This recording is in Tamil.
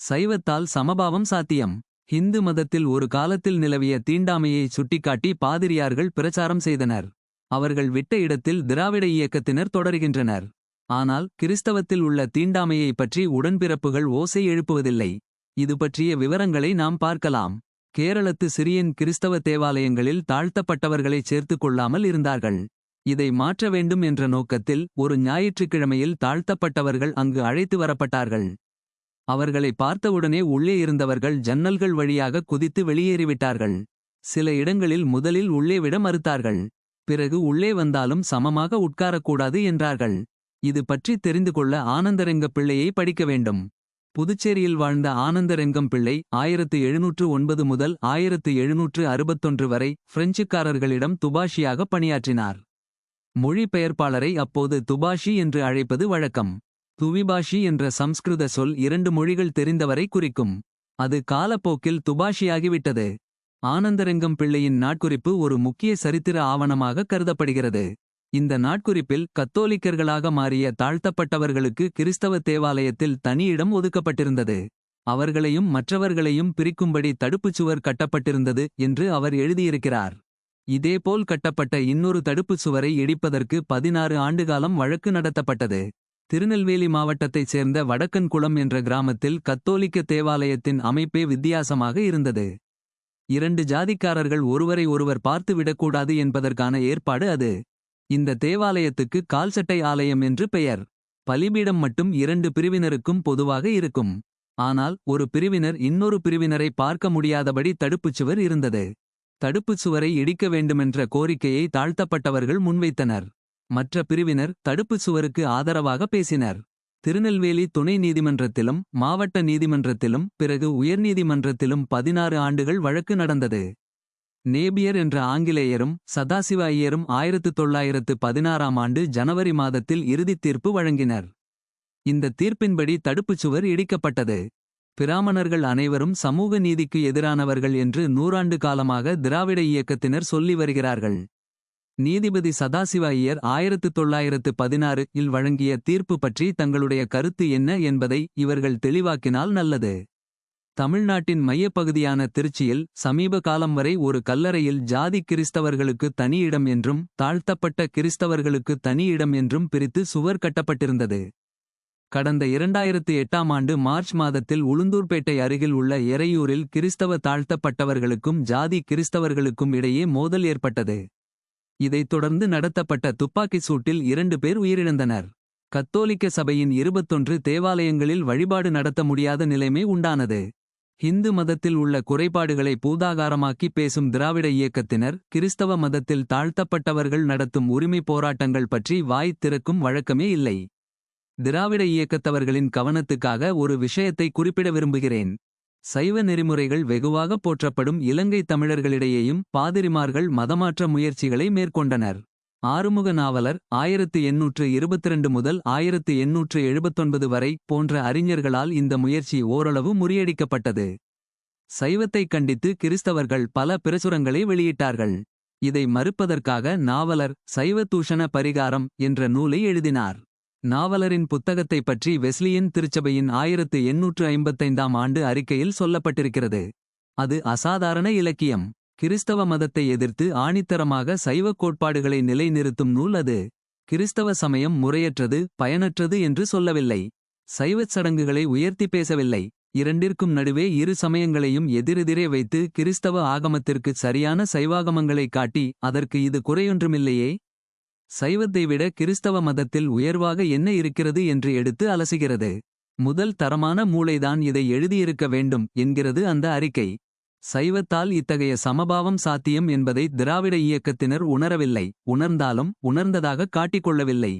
சைவத்தால் சமபாவம் சாத்தியம். ஹிந்து மதத்தில் ஒரு காலத்தில் நிலவிய தீண்டாமையை சுட்டிக்காட்டி பாதிரியார்கள் பிரச்சாரம் செய்தனர். அவர்கள் விட்ட இடத்தில் திராவிட இயக்கத்தினர் தொடர்கின்றனர். ஆனால் கிறிஸ்தவத்தில் உள்ள தீண்டாமையை பற்றி உடன்பிறப்புகள் ஓசை எழுப்புவதில்லை. இது பற்றிய விவரங்களை நாம் பார்க்கலாம். கேரளத்து சிறியன் கிறிஸ்தவ தேவாலயங்களில் தாழ்த்தப்பட்டவர்களைச் சேர்த்துக் கொள்ளாமல் இருந்தார்கள். இதை மாற்ற வேண்டும் என்ற நோக்கத்தில் ஒரு ஞாயிற்றுக்கிழமையில் தாழ்த்தப்பட்டவர்கள் அங்கு அழைத்து வரப்பட்டார்கள். அவர்களை பார்த்தவுடனே உள்ளே இருந்தவர்கள் ஜன்னல்கள் வழியாக குதித்து வெளியேறிவிட்டார்கள். சில இடங்களில் முதலில் உள்ளே விட மறுத்தார்கள். பிறகு உள்ளே வந்தாலும் சமமாக உட்காரக்கூடாது என்றார்கள். இது பற்றி தெரிந்து கொள்ள ஆனந்தரங்க பிள்ளையை படிக்க வேண்டும். புதுச்சேரியில் வாழ்ந்த ஆனந்தரங்கம் பிள்ளை ஆயிரத்து எழுநூற்று ஒன்பது முதல் ஆயிரத்து எழுநூற்று அறுபத்தொன்று வரை பிரெஞ்சுக்காரர்களிடம் துபாஷியாக பணியாற்றினார். மொழிபெயர்ப்பாளரை அப்போது துபாஷி என்று அழைப்பது வழக்கம். துவிபாஷி என்ற சம்ஸ்கிருத சொல் இரண்டு மொழிகள் தெரிந்தவரை குறிக்கும். அது காலப்போக்கில் துபாஷியாகிவிட்டது. ஆனந்தரங்கம் பிள்ளையின் நாட்குறிப்பு ஒரு முக்கிய சரித்திர ஆவணமாக கருதப்படுகிறது. இந்த நாட்குறிப்பில் கத்தோலிக்கர்களாக மாறிய தாழ்த்தப்பட்டவர்களுக்கு கிறிஸ்தவ தேவாலயத்தில் தனியிடம் ஒதுக்கப்பட்டிருந்தது. அவர்களையும் மற்றவர்களையும் பிரிக்கும்படி தடுப்புச் சுவர் கட்டப்பட்டிருந்தது என்று அவர் எழுதியிருக்கிறார். இதேபோல் கட்டப்பட்ட இன்னொரு தடுப்புச் சுவரை இடிப்பதற்கு பதினாறு ஆண்டுகாலம் வழக்கு நடத்தப்பட்டது. திருநெல்வேலி மாவட்டத்தைச் சேர்ந்த வடக்கன்குளம் என்ற கிராமத்தில் கத்தோலிக்க தேவாலயத்தின் அமைப்பே வித்தியாசமாக இருந்தது. இரண்டு ஜாதிக்காரர்கள் ஒருவரை ஒருவர் பார்த்து விடக்கூடாது என்பதற்கான ஏற்பாடு அது. இந்த தேவாலயத்துக்கு கால்சட்டை ஆலயம் என்று பெயர். பலிபீடம் மட்டும் இரண்டு பிரிவினருக்கும் பொதுவாக இருக்கும். ஆனால் ஒரு பிரிவினர் இன்னொரு பிரிவினரை பார்க்க முடியாதபடி தடுப்புச் சுவர் இருந்தது. தடுப்புச் சுவரை இடிக்க வேண்டுமென்ற கோரிக்கையை தாழ்த்தப்பட்டவர்கள் முன்வைத்தனர். மற்ற பிரிவினர் தடுப்புச் சுவருக்கு ஆதரவாக பேசினர். திருநெல்வேலி துணை நீதிமன்றத்திலும் மாவட்ட நீதிமன்றத்திலும் பிறகு உயர்நீதிமன்றத்திலும் பதினாறு ஆண்டுகள் வழக்கு நடந்தது. நேபியர் என்ற ஆங்கிலேயரும் சதாசிவ ஐயரும் ஆயிரத்து தொள்ளாயிரத்து பதினாறாம் ஆண்டு ஜனவரி மாதத்தில் இறுதித் தீர்ப்பு வழங்கினர். இந்த தீர்ப்பின்படி தடுப்புச் சுவர் இடிக்கப்பட்டது. பிராமணர்கள் அனைவரும் சமூக நீதிக்கு எதிரானவர்கள் என்று நூறாண்டு காலமாக திராவிட இயக்கத்தினர் சொல்லி வருகிறார்கள். நீதிபதி சதாசிவ ஐயர் ஆயிரத்து தொள்ளாயிரத்து பதினாறு இல் வழங்கிய தீர்ப்பு பற்றி தங்களுடைய கருத்து என்ன என்பதை இவர்கள் தெளிவாக்கினால் நல்லது. தமிழ்நாட்டின் மையப்பகுதியான திருச்சியில் சமீப காலம் வரை ஒரு கல்லறையில் ஜாதி கிறிஸ்தவர்களுக்கு தனி இடம் என்றும் தாழ்த்தப்பட்ட கிறிஸ்தவர்களுக்கு தனி இடம் என்றும் பிரித்து சுவர் கட்டப்பட்டிருந்தது. கடந்த இரண்டாயிரத்து எட்டாம் ஆண்டு மார்ச் மாதத்தில் உளுந்தூர்பேட்டை அருகில் உள்ள எறையூரில் கிறிஸ்தவ தாழ்த்தப்பட்டவர்களுக்கும் ஜாதி கிறிஸ்தவர்களுக்கும் இடையே மோதல் ஏற்பட்டது. இதைத் தொடர்ந்து நடத்தப்பட்ட துப்பாக்கிச் சூட்டில் இரண்டு பேர் உயிரிழந்தனர். கத்தோலிக்க சபையின் இருபத்தொன்று தேவாலயங்களில் வழிபாடு நடத்த முடியாத நிலைமை உண்டானது. ஹிந்து மதத்தில் உள்ள குறைபாடுகளை பூதாகாரமாக்கி பேசும் திராவிட இயக்கத்தினர் கிறிஸ்தவ மதத்தில் தாழ்த்தப்பட்டவர்கள் நடத்தும் உரிமை போராட்டங்கள் பற்றி வாய் திறக்கும் வழக்கமே இல்லை. திராவிட இயக்கத்தவர்களின் கவனத்துக்காக ஒரு விஷயத்தை குறிப்பிட விரும்புகிறேன். சைவ நெறிமுறைகள் வெகுவாக போற்றப்படும் இலங்கை தமிழர்களிடையேயும் பாதிரிமார்கள் மதமாற்ற முயற்சிகளை மேற்கொண்டனர். ஆறுமுக நாவலர் ஆயிரத்து எண்ணூற்று இருபத்திரண்டு முதல் ஆயிரத்து எண்ணூற்று எழுபத்தொன்பது வரை போன்ற அறிஞர்களால் இந்த முயற்சி ஓரளவு முறியடிக்கப்பட்டது. சைவத்தைக் கண்டித்து கிறிஸ்தவர்கள் பல பிரசுரங்களை வெளியிட்டார்கள். இதை மறுப்பதற்காக நாவலர் சைவ தூஷண பரிகாரம் என்ற நூலை எழுதினார். நாவலரின் புத்தகத்தைப் பற்றி வெஸ்லியன் திருச்சபையின் ஆயிரத்து எண்ணூற்று ஐம்பத்தைந்தாம் ஆண்டு அறிக்கையில் சொல்லப்பட்டிருக்கிறது. அது அசாதாரண இலக்கியம். கிறிஸ்தவ மதத்தை எதிர்த்து ஆணித்தரமாக சைவக் கோட்பாடுகளை நிலைநிறுத்தும் நூல் அது. கிறிஸ்தவ சமயம் முறையற்றது பயனற்றது என்று சொல்லவில்லை. சைவச் சடங்குகளை உயர்த்தி பேசவில்லை. இரண்டிற்கும் நடுவே இரு சமயங்களையும் எதிரெதிரே வைத்து கிறிஸ்தவ ஆகமத்திற்கு சரியான சைவாகமங்களைக் காட்டி அதற்கு இது குறையொன்றுமில்லையே. சைவத்தை விட கிறிஸ்தவ மதத்தில் உயர்வாக என்ன இருக்கிறது என்று எடுத்து அலசுகிறது? முதல் தரமான மூளைதான் இதை எழுதியிருக்க வேண்டும் என்கிறது அந்த அறிக்கை. சைவத்தால் இத்தகைய சமபாவம் சாத்தியம் என்பதை திராவிட இயக்கத்தினர் உணரவில்லை உணர்ந்தாலும் உணர்ந்ததாக காட்டிக்கொள்ளவில்லை.